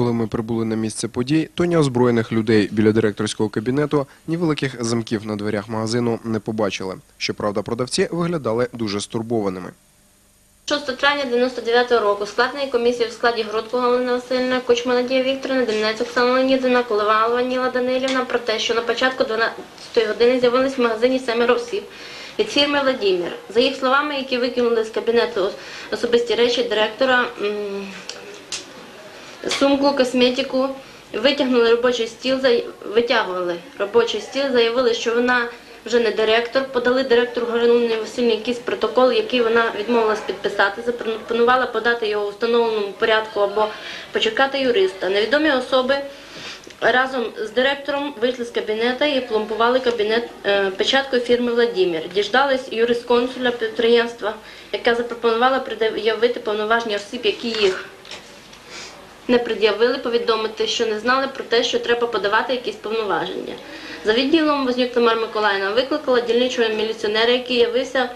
Коли ми прибули на місце подій, то ні озброєних людей біля директорського кабінету, ні великих замків на дверях магазину не побачили. Щоправда, продавці виглядали дуже стурбованими. 6 травня 99 року складної комісії в складі Грудко Галина Васильівна, Кучма Надія Вікторовна, Демінець Оксана Леонідовна, Колева Ваніла Данилівна про те, що на початку 12 години з'явились в магазині семеро осіб від фірми Владімір. За їх словами, які викинули з кабінету особисті речі директора, сумку, косметику, витягнули робочий стіл, витягували робочий стіл, заявили, що вона вже не директор, подали директору Галині Васильівні якийсь протокол, який вона відмовилась підписати, запропонувала подати його у встановленому порядку або почекати юриста. Невідомі особи разом з директором вийшли з кабінету і пломбували кабінет е, печаткою фірми Владімір. Діждались юрисконсуля підприємства, яка запропонувала пред'явити повноваження осіб, які їх не пред'явили повідомити, що не знали про те, що треба подавати якісь повноваження. За відділом Вознюк Тамара Миколаївна викликала дільничого міліціонера, який явився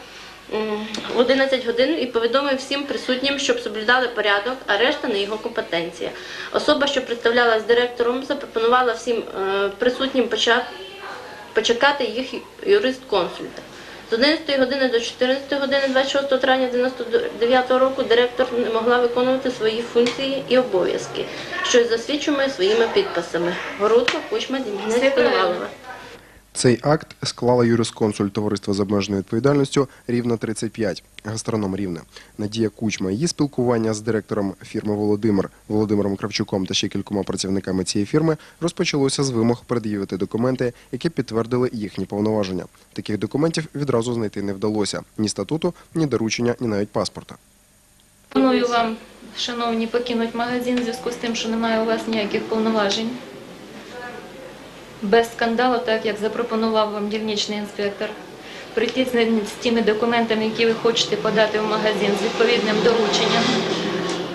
в 11 годин і повідомив всім присутнім, щоб соблюдали порядок, а решта не його компетенція. Особа, що представлялась директором, запропонувала всім е, присутнім почати почекати їх юрист-консульта. З 11 години до 14 години 26 травня 1999 року директор не могла виконувати свої функції і обов'язки, що й засвідчує своїми підписами. Городко, Кучма, Дімінець, Коновалова. Цей акт склала юрисконсуль товариства з обмеженою відповідальністю Рівна 35, гастроном Рівне. Надія Кучма. Її спілкування з директором фірми Володимир Володимиром Кравчуком та ще кількома працівниками цієї фірми розпочалося з вимог пред'явити документи, які підтвердили їхні повноваження. Таких документів відразу знайти не вдалося ні статуту, ні доручення, ні навіть паспорта. Пропоную вам, шановні, покинути магазин в зв'язку з тим, що немає у вас ніяких повноважень. Без скандалу, так як запропонував вам дільничний інспектор. Прийти з- з тими документами, які ви хочете подати в магазин з відповідним дорученням.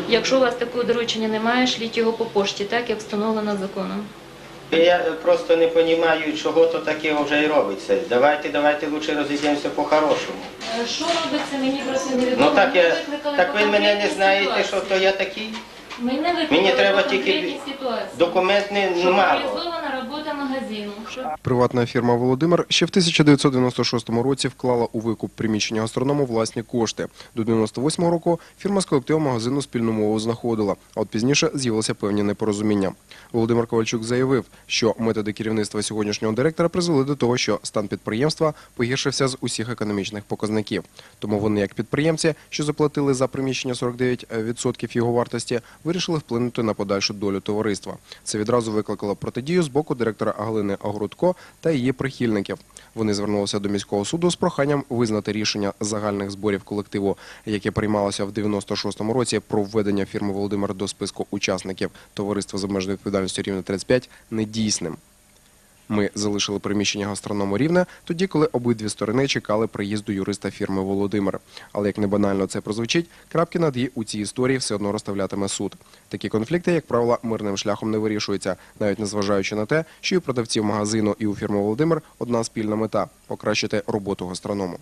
Якщо у вас такого доручення немає, шліть його по пошті, так як встановлено законом. Я просто не розумію, чого то таке вже і робиться. Давайте, давайте лучше розійдемося по-хорошому. Що робиться, мені просто невідомо. Ну так я Викликали так ви мене не знаєте, що то я такий. Ми не Мені треба тільки конкретній ситуації. Документ не мало. робота магазину. Приватна фірма Володимир ще в 1996 році вклала у викуп приміщення гастроному власні кошти. До 98 року фірма з колективом магазину спільну мову знаходила, а от пізніше з'явилися певні непорозуміння. Володимир Ковальчук заявив, що методи керівництва сьогоднішнього директора призвели до того, що стан підприємства погіршився з усіх економічних показників. Тому вони, як підприємці, що заплатили за приміщення 49% його вартості, вирішили вплинути на подальшу долю товариства. Це відразу викликало протидію з боку директора Галини Огрудко та її прихильників. Вони звернулися до міського суду з проханням визнати рішення загальних зборів колективу, яке приймалося в 96-му році про введення фірми Володимир до списку учасників товариства з обмеженою відповідальністю рівня 35 недійсним. Ми залишили приміщення гастроному рівне тоді, коли обидві сторони чекали приїзду юриста фірми Володимир. Але як не банально це прозвучить, крапки над «і» у цій історії все одно розставлятиме суд. Такі конфлікти, як правило, мирним шляхом не вирішуються, навіть незважаючи на те, що і у продавців магазину, і у фірми Володимир одна спільна мета покращити роботу гастроному.